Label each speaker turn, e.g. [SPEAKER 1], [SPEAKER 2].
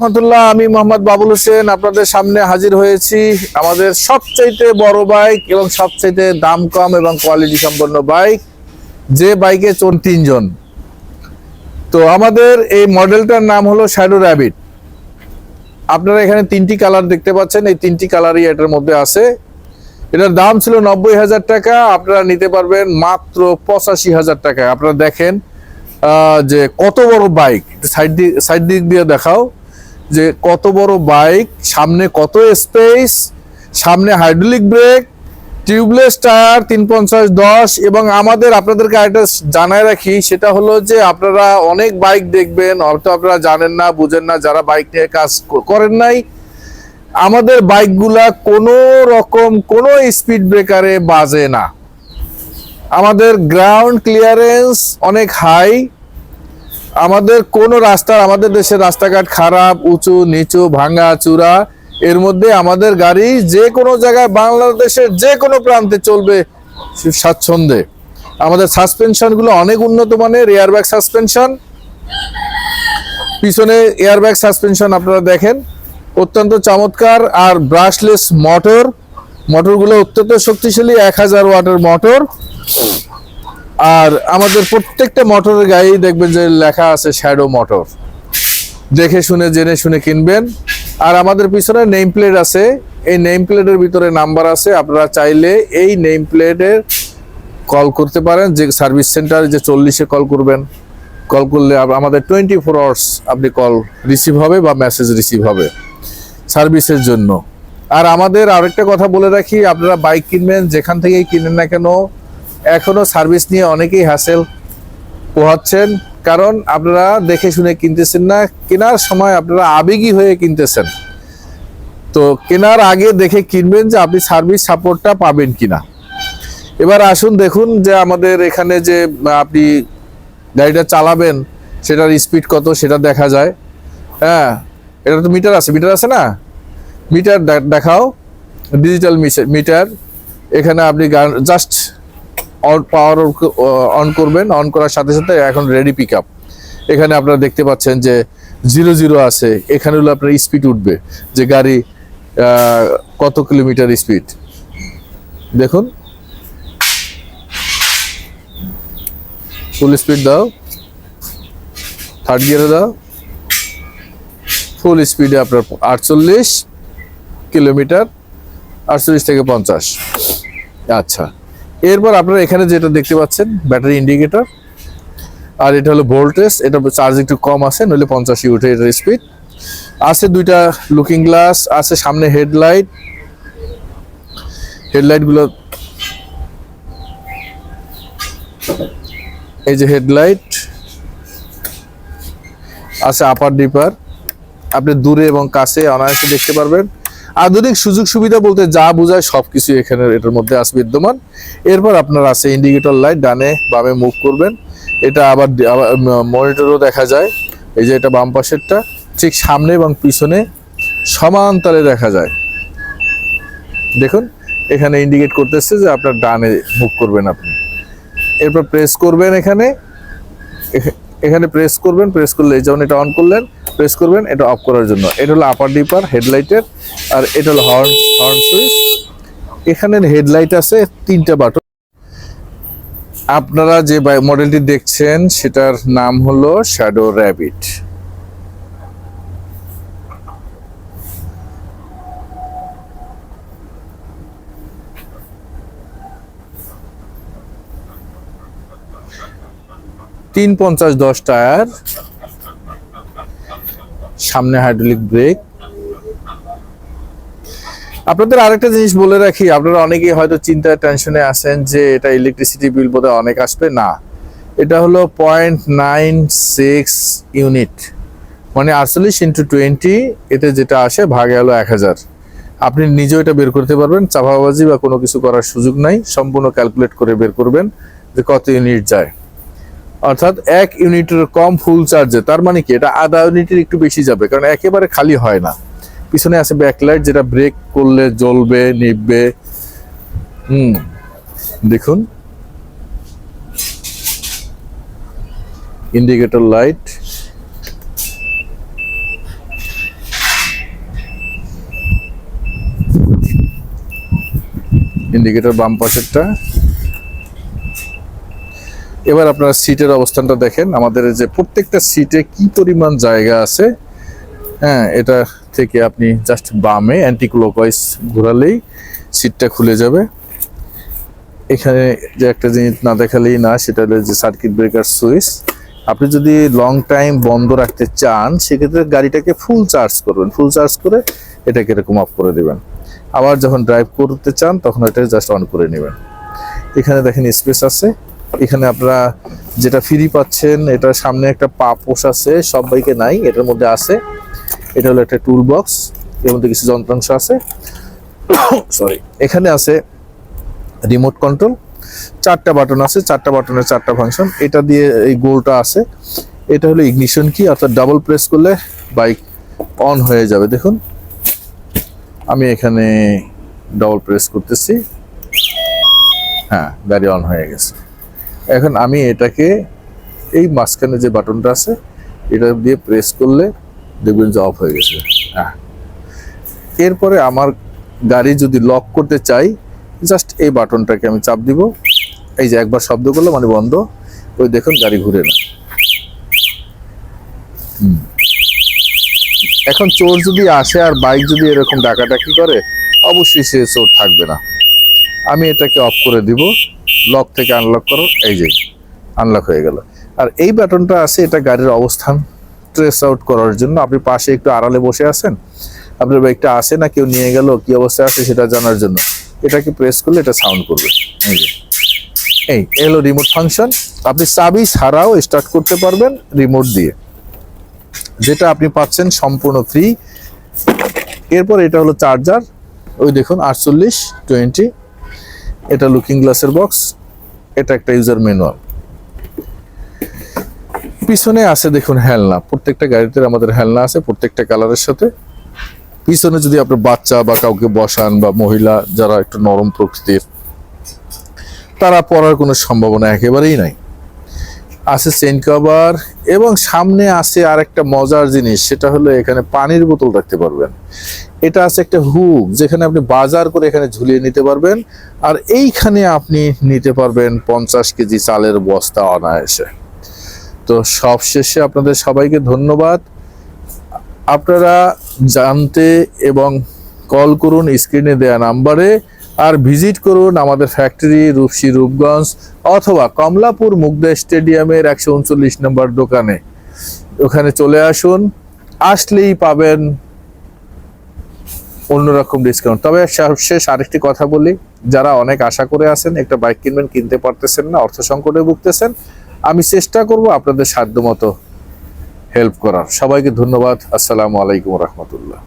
[SPEAKER 1] রহমতুল্লাহ, আমি মোহাম্মদ বাবুল হোসেন, আপনাদের সামনে হাজির হয়েছি আমাদের সবচাইতে বড় বাইক এবং সবচাইতে দাম কম এবং কোয়ালিটি সম্পন্ন বাইক, যে বাইকে চোন তিনজন। তো আমাদের এই মডেলটার নাম হলো শ্যাডো র্যাবিট। আপনারা এখানে তিনটি কালার দেখতে পাচ্ছেন, এই তিনটি কালারই এটার মধ্যে আছে। এটার দাম ছিল নব্বই হাজার টাকা, আপনারা নিতে পারবেন মাত্র পঁচাশি হাজার টাকা আপনারা দেখেন যে কত বড় বাইক সাইড দিক সাইড দিক দিয়ে দেখাও। যে কত বড় বাইক, সামনে কত স্পেস সামনে হাইড্রোলিক ব্রেক টিউবলেস টায়ার তিন পঞ্চাশ দশ, এবং আমাদের আপনাদেরকে একটা জানায় রাখি, সেটা হলো যে আপনারা অনেক বাইক দেখবেন, হয়তো আপনারা জানেন না, বুঝেন না, যারা বাইক নিয়ে কাজ করেন নাই, আমাদের বাইকগুলা কোনো রকম কোনো স্পিড ব্রেকারে বাজে না। আমাদের গ্রাউন্ড ক্লিয়ারেন্স অনেক হাই আমাদের কোন রাস্তার, আমাদের দেশের রাস্তাঘাট খারাপ, উঁচু, নিচু ভাঙা চূড়া, এর মধ্যে আমাদের গাড়ি যে কোনো জায়গায় বাংলাদেশের যে কোনো প্রান্তে চলবে স্বাচ্ছন্দ্যে। আমাদের সাসপেনশনগুলো অনেক উন্নত মানের এয়ারব্যাগ সাসপেনশন পিছনে এয়ারব্যাগ সাসপেনশন আপনারা দেখেন। অত্যন্ত চমৎকার আর ব্রাশলেস মোটর মোটরগুলো অত্যন্ত শক্তিশালী, এক হাজার ওয়াটের মোটর আর আমাদের প্রত্যেকটা মোটরের গায়েই দেখবেন যে লেখা আছে শ্যাডো মোটর দেখে শুনে, জেনে শুনে কিনবেন। আর আমাদের পিছনে নেম প্লেট আছে। এই নেম প্লেটের ভিতরে নাম্বার আছে। আপনারা চাইলে এই নেম প্লেটের কল করতে পারেন। যে সার্ভিস সেন্টার যে চল্লিশে কল করবেন। কল করলে আমাদের টোয়েন্টি ফোর আওয়ার্স আপনি কল রিসিভ হবে বা মেসেজ রিসিভ হবে সার্ভিসের জন্য। আর আমাদের আরেকটা কথা বলে রাখি, আপনারা বাইক কিনবেন, যেখান থেকেই কিনেন না কেন এখনও সার্ভিস নিয়ে অনেকেই হাসেল পোহাচ্ছেন। কারণ আপনারা দেখে শুনে কিনতেছেন না, কেনার সময় আপনারা আবেগী হয়ে কিনতেছেন। তো কেনার আগে দেখে কিনবেন যে আপনি সার্ভিস সাপোর্টটা পাবেন কিনা। এবার আসুন দেখুন যে আমাদের এখানে যে আপনি গাড়িটা চালাবেন, সেটার স্পিড কত সেটা দেখা যায়। হ্যাঁ এটা তো মিটার আছে মিটার আছে না? মিটার দেখাও। ডিজিটাল মিটার এখানে আপনি জাস্ট অন পাওয়ার অন করবেন অন করার সাথে সাথে এখন রেডি পিক আপ এখানে আপনারা দেখতে পাচ্ছেন যে জিরো জিরো আছে, এখানে হলো আপনার স্পিড উঠবে, যে গাড়ি কত কিলোমিটার স্পিড দেখুন। ফুল স্পিড দাও। থার্ড গিয়ারে দাও। ফুল স্পিডে আপনার আটচল্লিশ কিলোমিটার আটচল্লিশ থেকে পঞ্চাশ। আচ্ছা। এরপর আপনারা এখানে যেটা দেখতে পাচ্ছেন, ব্যাটারি ইন্ডিকেটর আর এটা হলো ভোল্টেজ এটা চার্জ একটু কম আছে, নইলে পঞ্চাশই উঠে এটার স্পিড আছে দুইটা লুকিং গ্লাস আছে সামনে হেডলাইট হেডলাইটগুলো এই যে হেডলাইট আছে আপার ডিপার আপনি দূরে এবং কাছে অনায়াসে দেখতে পারবেন। আধুনিক সুযোগ সুবিধা বলতে যা বোঝায় সবকিছু এখানে এটার মধ্যে আছে বিদ্যমান। এরপর আপনার আছে ইন্ডিকেটর লাইট ডানে বামে মুভ করবেন। এটা আবার মনিটরও দেখা যায়। এই যে এটা বাম পাশেরটা, ঠিক সামনে এবং পিছনে সমান তালে দেখা যায়। দেখুন, এখানে ইন্ডিকেট করতেছে যে আপনার ডানে মুভ করবেন আপনি। এরপর প্রেস করবেন এখানে। এখ- এখানে প্রেস করবেন প্রেস করলে যেমন এটা অন করলেন প্রেস করবেন, এটা অফ করার জন্য। এটা হলো আপার ডিপার হেডলাইটের আর এটা হলো হর্ন হর্ন সুইচ এখানে হেডলাইট আছে, তিনটা বাটন আপনারা যে মডেলটি দেখছেন, সেটার নাম হলো শ্যাডো র্যাবিট তিন পঞ্চাশ দশ টায়ার, সামনে হাইড্রোলিক ব্রেক আপনাদের আরেকটা জিনিস বলে রাখি, আপনারা অনেকেই হয়তো চিন্তায় টেনশনে আছেন যে এটা ইলেকট্রিসিটি বিল বোধহয় অনেক আসবে। না, এটা হলো পয়েন্ট নাইন সিক্স ইউনিট মানে আটচল্লিশ ইন্টু টোয়েন্টি এতে যেটা আসে ভাগে হলো এক হাজার। আপনি নিজেও এটা বের করতে পারবেন চাপাবাজি বা কোনো কিছু করার সুযোগ নাই, সম্পূর্ণ ক্যালকুলেট করে বের করবেন যে কত ইউনিট যায়। অর্থাৎ এক ইউনিটের কম ফুল চার্জে, তার মানে কি? এটা আধা ইউনিটের একটু বেশি যাবে, কারণ একেবারে খালি হয় না। পিছনে আছে ব্যাকলাইট যেটা ব্রেক করলে জ্বলবে নিববে হুম, দেখুন। ইন্ডিকেটর লাইট ইন্ডিকেটর বাম পাশেরটা। এবার আপনারা সিটের অবস্থানটা দেখেন। আমাদের যে প্রত্যেকটা সিটে কি পরিমাণ জায়গা আছে হ্যাঁ এটা থেকে আপনি জাস্ট বামে অ্যান্টি ক্লকওয়াইজ ঘোরালেই সিটটা খুলে যাবে। এখানে যে একটা জিনিস না দেখালেই না, সেটা হলো যে সার্কিট ব্রেকার সুইচ আপনি যদি লং টাইম বন্ধ রাখতে চান, সেক্ষেত্রে গাড়িটাকে ফুল চার্জ করবেন। ফুল চার্জ করে এটাকে এরকম অফ করে দেবেন। আবার যখন ড্রাইভ করতে চান, তখন এটা জাস্ট অন করে নেবেন। এখানে দেখেন স্পেস আছে। এখানে আপনারা যেটা ফ্রি পাচ্ছেন এটা সামনে একটা পাপোশ আছে সব বাইকে নাই, এটার মধ্যে আছে। এটা হলো একটা টুল বক্স এর মধ্যে কিছু যন্ত্রাংশ আছে। সরি এখানে আছে রিমোট কন্ট্রোল চারটা বাটন আছে, চারটা বাটনের চারটা ফাংশন এটা দিয়ে এই গোলটা আছে। এটা হলো ইগনিশন কি অর্থাৎ ডাবল প্রেস করলে বাইক অন হয়ে যাবে। দেখুন, আমি এখানে ডাবল প্রেস করতেছি। হ্যাঁ গাড়ি অন হয়ে গেছে। এখন আমি এটাকে এই মাঝখানে যে বাটনটা আছে, এটা দিয়ে প্রেস করলে দেখবেন যে অফ হয়ে গেছে। হ্যাঁ এরপরে আমার গাড়ি যদি লক করতে চাই জাস্ট এই বাটনটাকে আমি চাপ দিব। এই যে একবার শব্দ করল মানে বন্ধ। ওই দেখুন গাড়ি ঘুরে না। এখন চোর যদি আসে আর বাইক যদি এরকম ডাকাডাকি করে, অবশ্যই সে চোর থাকবে না। আমি এটাকে অফ করে দিব। লক থেকে আনলক করো, এই যে আনলক হয়ে গেল। আর এই বাটনটা আছে, এটা গাড়ির অবস্থান ট্রেস আউট করার জন্য। আপনি পাশে একটু আড়ালে বসে আছেন, আপনার বাইকটা আসে না, কেউ নিয়ে গেল, কি অবস্থায় আছে সেটা জানার জন্য। এটাকে প্রেস করলে এটা সাউন্ড করবে। এই যে, এই, এলো রিমোট ফাংশন আপনি চাবি ছাড়াও স্টার্ট করতে পারবেন রিমোট দিয়ে। যেটা আপনি পাচ্ছেন সম্পূর্ণ ফ্রি এরপর এটা হলো চার্জার ওই দেখুন, আটচল্লিশ টোয়েন্টি এটা লুকিং গ্লাসের বক্স এটা একটা ইউজার ম্যানুয়াল পিছনে আছে দেখুন হেলনা, প্রত্যেকটা গাড়িতে আমাদের হেলনা আছে, প্রত্যেকটা কালারের সাথে। পিছনে যদি আপনার বাচ্চা বা কাউকে বসান বা মহিলা যারা একটু নরম প্রকৃতির, তারা পড়ার কোনো সম্ভাবনা একেবারেই নাই। আছে চেন কভার এবং সামনে আছে আর একটা মজার জিনিস, সেটা হলো এখানে পানির বোতল রাখতে পারবেন। এটা আছে একটা হুক, যেখানে আপনি বাজার করে এখানে ঝুলিয়ে নিতে পারবেন, আর এইখানে আপনি নিতে পারবেন পঞ্চাশ কেজি চালের বস্তা অনায়াসে। তো সবশেষে আপনাদের সবাইকে ধন্যবাদ। আপনারা জানতে এবং কল করুন স্ক্রিনে দেওয়া নাম্বারে। আর ভিজিট করুন আমাদের ফ্যাক্টরি, রূপসী রূপগঞ্জ অথবা কমলাপুর মুগদা স্টেডিয়ামের একশো উনচল্লিশ নম্বর দোকানে। ওখানে চলে আসুন, আসলেই পাবেন অন্যরকম ডিসকাউন্ট তবে শেষ আরেকটি কথা বলি, যারা অনেক আশা করে আছেন একটা বাইক কিনবেন, কিনতে পারতেছেন না, অর্থ সংকটে ভুগতেছেন, আমি চেষ্টা করব আপনাদের সাধ্য মতো হেল্প করার। সবাইকে ধন্যবাদ, আসসালামু আলাইকুম রহমতুল্লাহ।